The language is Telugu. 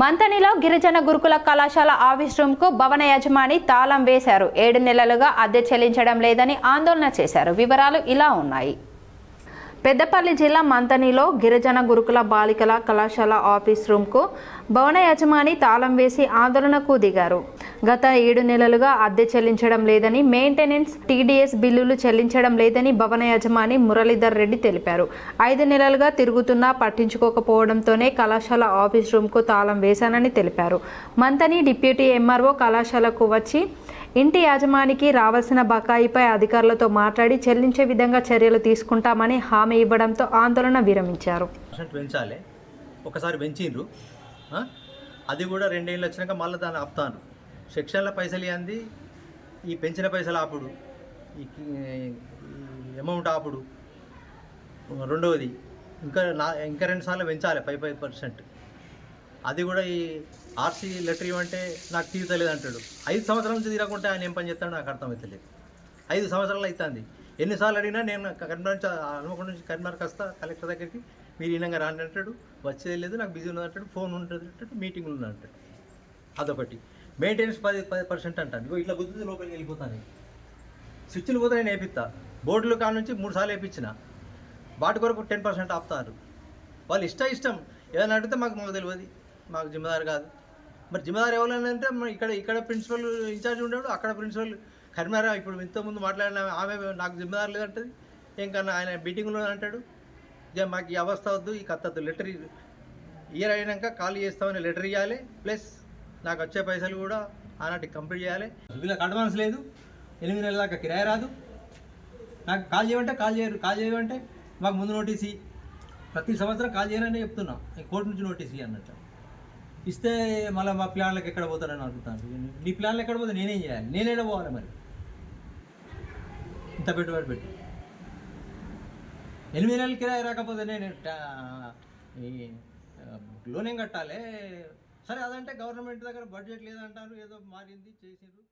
మంతనిలో గిరిజన గురుకుల కళాశాల ఆఫీస్ రూమ్కు భవన యజమాని తాళం వేశారు. ఏడు నెలలుగా అద్దె చెల్లించడం లేదని ఆందోళన చేశారు. వివరాలు ఇలా ఉన్నాయి. పెద్దపల్లి జిల్లా మంతనిలో గిరిజన గురుకుల బాలికల కళాశాల ఆఫీస్ రూమ్కు భవన యజమాని తాళం వేసి ఆందోళనకు దిగారు. గత ఏడు నెలలుగా అద్దె చెల్లించడం లేదని మెయింటెనెన్స్ టీడీఎస్ బిల్లులు చెల్లించడం లేదని భవన యజమాని మురళీధర్ రెడ్డి తెలిపారు. ఐదు నెలలుగా తిరుగుతున్నా పట్టించుకోకపోవడంతోనే కళాశాల ఆఫీస్ రూమ్కు తాళం వేశానని తెలిపారు. మంతని డిప్యూటీ ఎంఆర్ఓ కళాశాలకు వచ్చి ఇంటి యాజమానికి రావాల్సిన బకాయిపై అధికారులతో మాట్లాడి చెల్లించే విధంగా చర్యలు తీసుకుంటామని హామీ ఇవ్వడంతో ఆందోళన విరమించారు. పెంచాలి. ఒకసారి పెంచిండ్రు. అది కూడా రెండేళ్ళు వచ్చినాక మళ్ళీ దాన్ని ఆపుతాను సెక్షన్ల పైసలు అంది ఈ పెంచిన పైసలు ఆపుడు. ఈ అమౌంట్ ఆపుడు. రెండవది ఇంకా నా ఇంకా రెండు సార్లు పెంచాలి ఫైవ్ ఫైవ్ పర్సెంట్. అది కూడా ఈ ఆర్సీ లెటర్ ఇవ్వంటే నాకు తీర్చలేదు అంటాడు ఐదు సంవత్సరాల నుంచి తీరకుంటే ఆయన ఏం పని చేస్తాడో నాకు అర్థమవుతలేదు ఐదు సంవత్సరాలు అవుతుంది ఎన్నిసార్లు అడిగినా నేను కరీంనగర్ నుంచి హనుమకొండ నుంచి కరీంనగర్కి వస్తా కలెక్టర్ దగ్గరికి మీరు ఈనంగా రాండి అంటాడు. వచ్చేది లేదు నాకు బిజీ ఉన్నది అంటాడు ఫోన్ ఉంటుంది అంటాడు మీటింగ్లు ఉంది అంటాడు. అదొకటి. మెయింటెనెన్స్ పది పది పర్సెంట్ అంటాను ఇగో ఇట్లా గుద్దితే లోపలికి వెళ్ళిపోతాను. స్విచ్లు పోతే నేను వేపిస్తా బోర్డులు కాడ నుంచి మూడు సార్లు వేయించిన వాటి కొరకు టెన్ పర్సెంట్ ఆపుతారు. వాళ్ళు ఇష్ట ఇష్టం. ఏదైనా అడిగితే మాకు మాకు తెలియదు. మాకు జిమ్మదారు కాదు. మరి జిమ్మదారు ఎవరైనా అంటే ఇక్కడ ఇక్కడ ప్రిన్సిపల్ ఇన్ఛార్జ్ ఉండేవాడు అక్కడ ప్రిన్సిపల్ కరీంనగర్ ఇప్పుడు ఇంతకుముందు మాట్లాడిన ఆమె నాకు జిమ్మదారు లేదంటది. ఇంకన్నా ఆయన మీటింగ్లో అంటాడు. ఇక మాకు ఈ అవస్థ వద్దు ఈ కత్తద్దు లెటర్ ఇయర్ అయినాక ఖాళీ చేస్తామని లెటర్ ఇవ్వాలి ప్లస్ నాకు వచ్చే పైసలు కూడా ఆనాటికి కంప్లీట్ చేయాలి. వీళ్ళకి అడ్వాన్స్ లేదు. ఎనిమిది నెలల దాకా కిరాయి రాదు. నాకు కాల్ చేయమంటే కాల్ చేయరు కాల్ చేయమంటే మాకు ముందు నోటీస్ ఇయ్యి. ప్రతి సంవత్సరం కాల్ చేయాలని చెప్తున్నా. కోర్టు నుంచి నోటీస్ ఇయ్యి అన్నట్టు. ఇస్తే మళ్ళీ మా ప్లాన్లకు ఎక్కడ పోతారని అడుగుతాను నీ ప్లాన్లు ఎక్కడ పోతే నేనేం చేయాలి? నేనేడా పోవాలి మరి? ఇంత పెట్టుబడి పెట్టి. ఎనిమిది నెలల కిరాయి రాకపోతే నేను లోన్ ఏం కట్టాలి? సరే అదంటే గవర్నమెంట్ దగ్గర బడ్జెట్ లేదంటారు ఏదో మారింది చేసిండ్రు